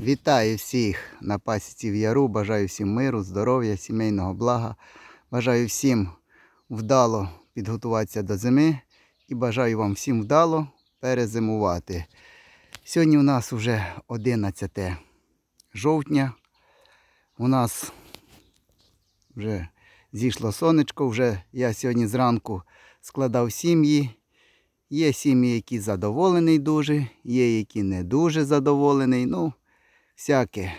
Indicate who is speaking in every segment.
Speaker 1: Вітаю всіх на пасіці в яру. Бажаю всім миру, здоров'я, сімейного блага. Бажаю всім вдало підготуватися до зими і бажаю вам всім вдало перезимувати. Сьогодні у нас вже 11 жовтня. У нас вже зійшло сонечко, вже я сьогодні зранку складав сім'ї. Є сім'ї, які задоволені дуже, є які не дуже задоволені. Ну, всяке.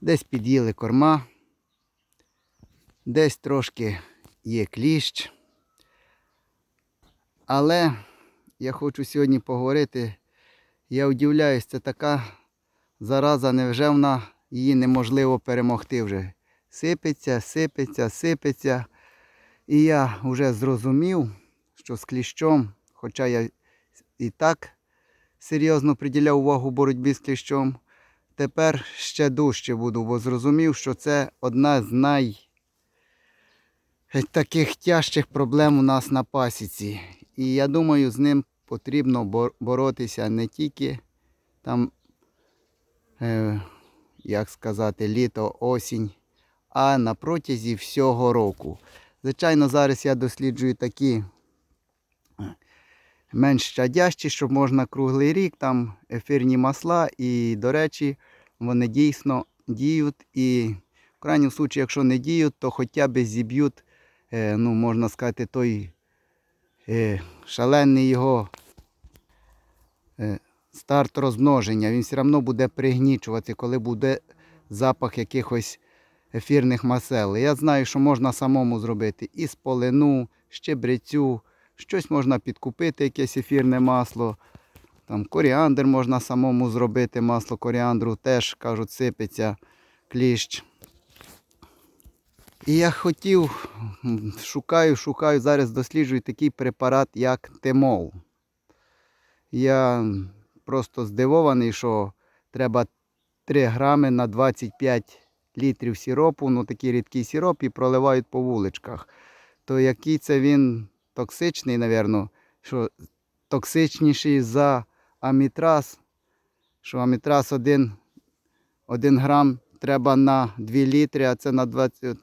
Speaker 1: Десь під'їли корма, десь трошки є кліщ. Але я хочу сьогодні поговорити. Я удивляюсь, це така зараза, невже вона її неможливо перемогти вже. Сипеться, сипеться, сипеться. І я вже зрозумів, що з кліщом, хоча я і так серйозно приділяв увагу боротьбі з кліщом, тепер ще дужче буду, бо зрозумів, що це одна з най таких тяжчих проблем у нас на пасіці. І я думаю, з ним потрібно боротися не тільки там, е, як сказати, літо, осінь, а на протязі всього року. Звичайно, зараз я досліджую такі менш щадящі, щоб можна круглий рік, там ефірні масла, і, до речі, вони дійсно діють. І в крайньому случаї, якщо не діють, то хоча б зіб'ють, е, ну, можна сказати, той е, шалений його е, старт розмноження. Він все одно буде пригнічувати, коли буде запах якихось ефірних масел. Я знаю, що можна самому зробити і з полину, щебрецю, щось можна підкупити, якесь ефірне масло. Там коріандр можна самому зробити, масло коріандру теж, кажуть, сипеться кліщ. І я хотів, шукаю, шукаю, зараз досліджую такий препарат, як темол. Я просто здивований, що треба 3 грами на 25 літрів сіропу, ну такий рідкий сіроп, і проливають по вуличках. То який це він токсичний, напевно, що токсичніший за амітраз, що амітраз 1, 1 грам треба на 2 літри, а це на 20,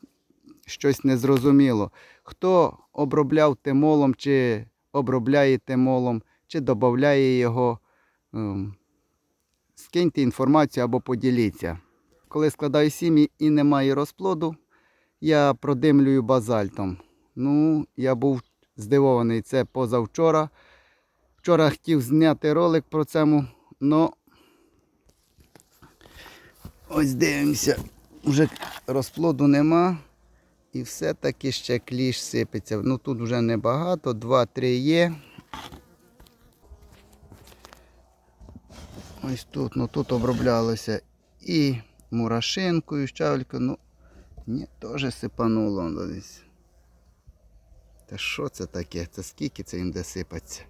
Speaker 1: щось незрозуміло. Хто обробляв темолом, чи обробляє темолом, чи додає його, ем, скиньте інформацію або поділіться. Коли складаю сім'ї і немає розплоду, я продимлюю базальтом. Ну, я був здивований це позавчора. Вчора хотів зняти ролик про це, але ось дивимося, вже розплоду нема. І все-таки ще кліш сипеться. Ну тут вже небагато, 2-3 є. Ось тут, ну тут оброблялося і мурашинкою, і щавелькою. Ну, ні, теж сипануло десь. Та що це таке? Це скільки це їм де сипаться?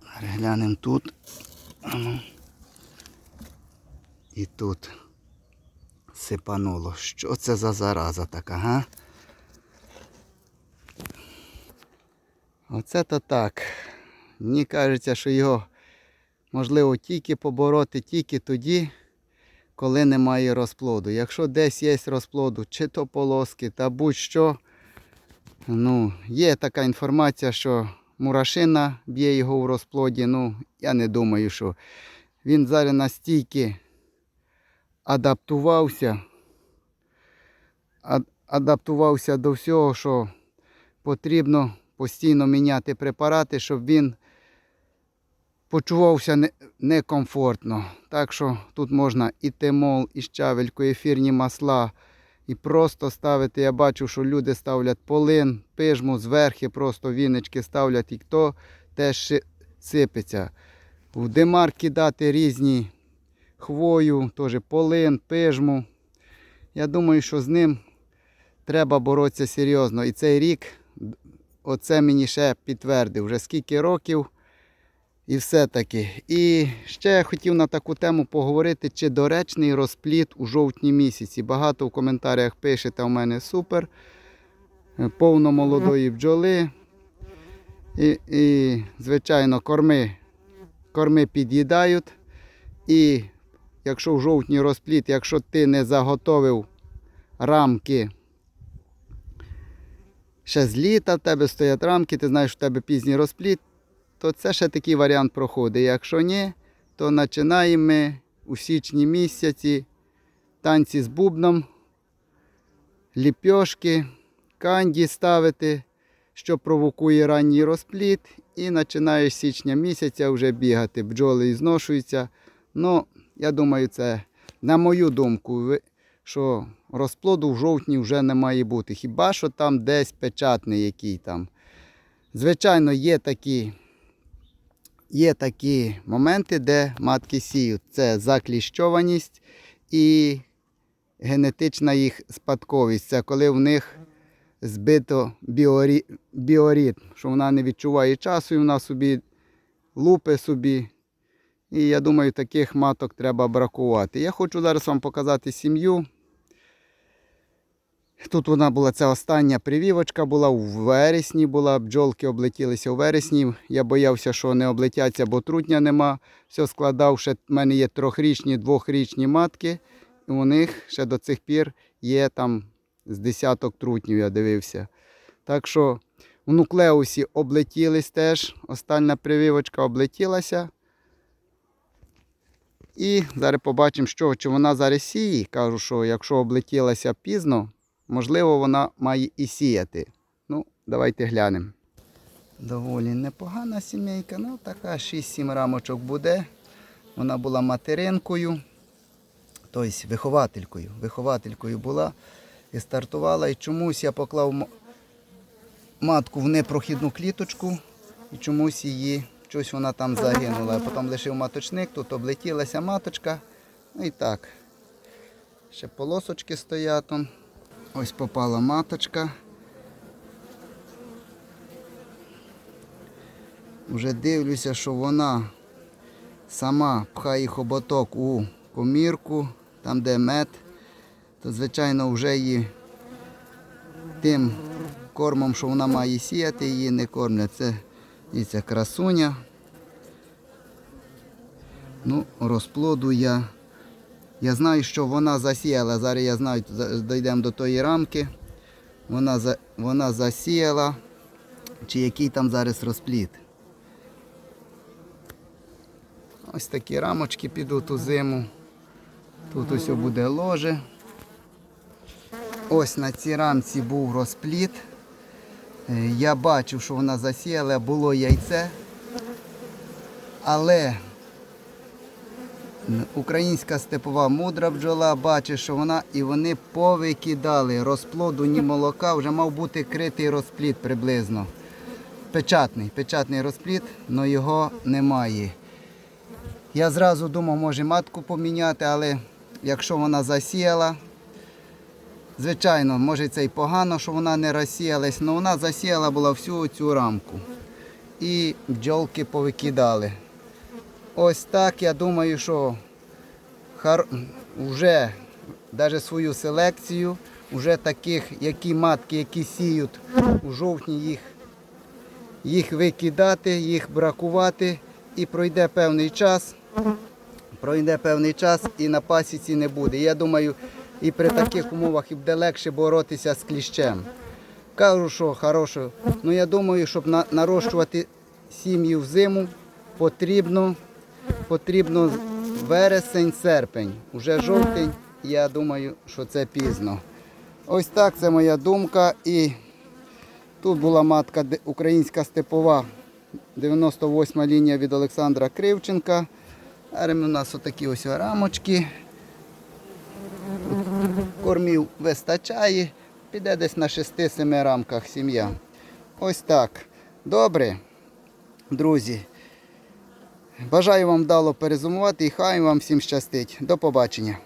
Speaker 1: Глянемо тут. І тут сипануло. Що це за зараза така, га? Оце то так. Мені кажеться, що його можливо тільки побороти тільки тоді, коли немає розплоду. Якщо десь є розплоду, чи то полоски, та будь-що, ну, є така інформація, що мурашина б'є його в розплоді. Ну, я не думаю, що він зараз настільки адаптувався, ад- адаптувався до всього, що потрібно постійно міняти препарати, щоб він почувався некомфортно. Так що тут можна і темол, і щавельку, і ефірні масла. І просто ставити, я бачу, що люди ставлять полин, пижму зверхи, просто віночки ставлять, і то теж сипеться. В димар кидати різні хвою, теж полин, пижму. Я думаю, що з ним треба боротися серйозно. І цей рік, оце мені ще підтвердив, вже скільки років. І все-таки. І ще я хотів на таку тему поговорити, чи доречний розпліт у жовтні місяці. Багато в коментарях пишете, у мене супер. Е, Повно молодої бджоли. І, і звичайно, корми корми під'їдають. І якщо в жовтні розпліт, якщо ти не заготовив рамки ще з літа, в тебе стоять рамки, ти знаєш, що в тебе пізній розпліт, то це ще такий варіант проходить. Якщо ні, то починаємо ми у січні місяці танці з бубном, ліпьошки, канді ставити, що провокує ранній розпліт. І починаєш з січня місяця вже бігати. Бджоли зношуються. Ну, я думаю, це, на мою думку, що розплоду в жовтні вже не має бути. Хіба що там десь печатний який там. Звичайно, є такі, є такі моменти, де матки сіють. Це закліщованість і генетична їх спадковість. Це коли в них збито біорі... біоритм, що вона не відчуває часу і вона собі лупи собі. І я думаю, таких маток треба бракувати. Я хочу зараз вам показати сім'ю. Тут вона була ця остання привівочка була, у вересні була, бджолки облетілися у вересні. Я боявся, що не облетяться, бо трутня нема. Все складав, ще в мене є трьохрічні, двохрічні матки. І у них ще до цих пір є там з десяток трутнів, я дивився. Так що в нуклеусі облетілись теж. Остання прививочка облетілася. І зараз побачимо, що, чи вона зараз сіє. Кажу, що якщо облетілася пізно, можливо, вона має і сіяти. Ну, давайте глянемо. Доволі непогана сімейка, ну така 6-7 рамочок буде. Вона була материнкою, тобто вихователькою. Вихователькою була і стартувала. І чомусь я поклав матку в непрохідну кліточку і чомусь її, щось вона там загинула. Потім лишив маточник, тут облетілася маточка. Ну і так. Ще полосочки стоять. Ось попала маточка. Вже дивлюся, що вона сама пхає хоботок у комірку, там де мед, то звичайно вже її тим кормом, що вона має сіяти, її не кормлять. Це дивіться, красуня. Ну, розплоду я. Я знаю, що вона засіяла. Зараз я знаю, дійдемо до тої рамки. Вона, за, вона засіяла. Чи який там зараз розплід. Ось такі рамочки підуть у зиму. Тут ось буде ложе. Ось на цій рамці був розплід. Е, Я бачив, що вона засіяла, було яйце. Але українська степова мудра бджола бачить, що вона і вони повикидали розплоду, ні молока, вже мав бути критий розплід приблизно. Печатний, печатний розплід, але його немає. Я зразу думав, може матку поміняти, але якщо вона засіяла, звичайно, може це і погано, що вона не розсіялась, але вона засіяла була всю цю рамку. І бджолки повикидали. Ось так я думаю, що хар... вже навіть свою селекцію, вже таких, які матки, які сіють у жовтні, їх, їх викидати, їх бракувати. І пройде певний час, пройде певний час і на пасіці не буде. Я думаю, і при таких умовах і буде легше боротися з кліщем. Кажу, що хороше. Ну я думаю, щоб на, нарощувати сім'ї в зиму, потрібно, потрібно вересень, серпень. Уже жовтень, я думаю, що це пізно. Ось так це моя думка. І тут була матка українська степова. 98 лінія від Олександра Кривченка. А у нас отакі ось рамочки. Кормів вистачає. Піде десь на 6-7 рамках сім'я. Ось так. Добре, друзі. Бажаю вам вдало перезумувати і хай вам всім щастить. До побачення.